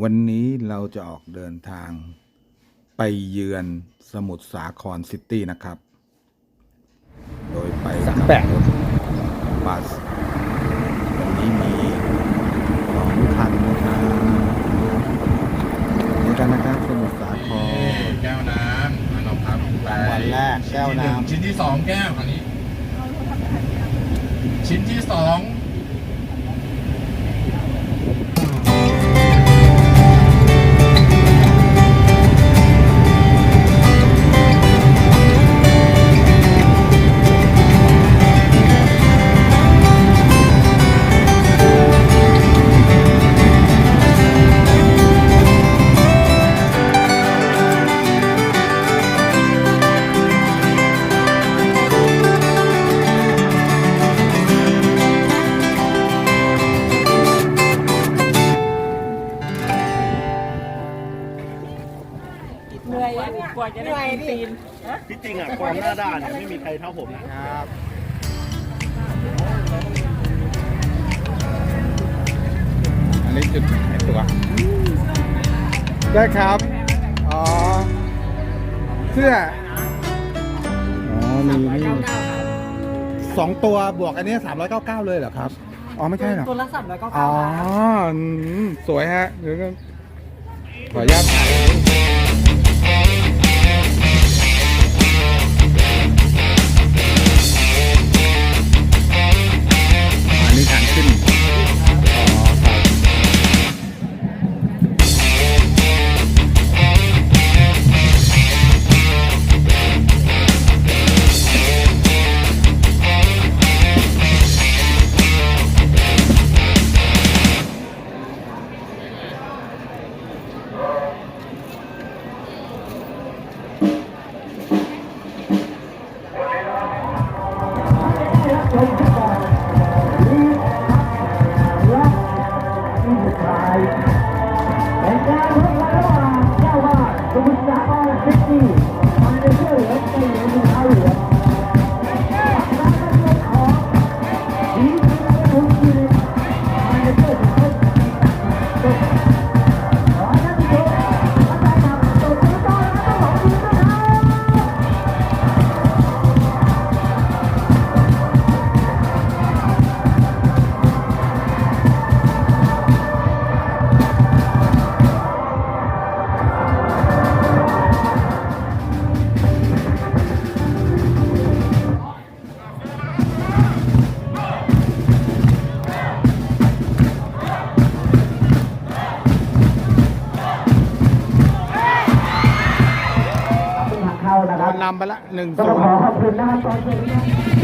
วันนี้เราจะออกเดินทาง ไปเยือนสมุทรสาครซิตี้นะครับ โดยไปสามแปดกับรถบัสวันนี้มีสองคันนะครับนี่กันนะครับสมุทรสาครแก้วน้ำเราครับไปวันแรกแก้วน้ำชิ้นที่สองแก้วอันนี้ ชิ้นที่สอง ว่าจะได้กินตีนที่จริงอะความหน้าด้านเนี่ยไม่มีใครเท่าผมนะครับอันนี้จุดขายตัวได้ครับ อ๋อ เสื้อ อ๋อ มีนี่สองตัวบวกอันนี้สามร้อยเก้าเก้าเลยเหรอครับ อ๋อ ไม่ใช่หรอ ตัวละสามร้อยเก้าอ๋เก้าอบาทอืมสวยฮะ เดี๋ยวก็ขออนุญาต นำไปละหนึ่งศูต้องนขอย์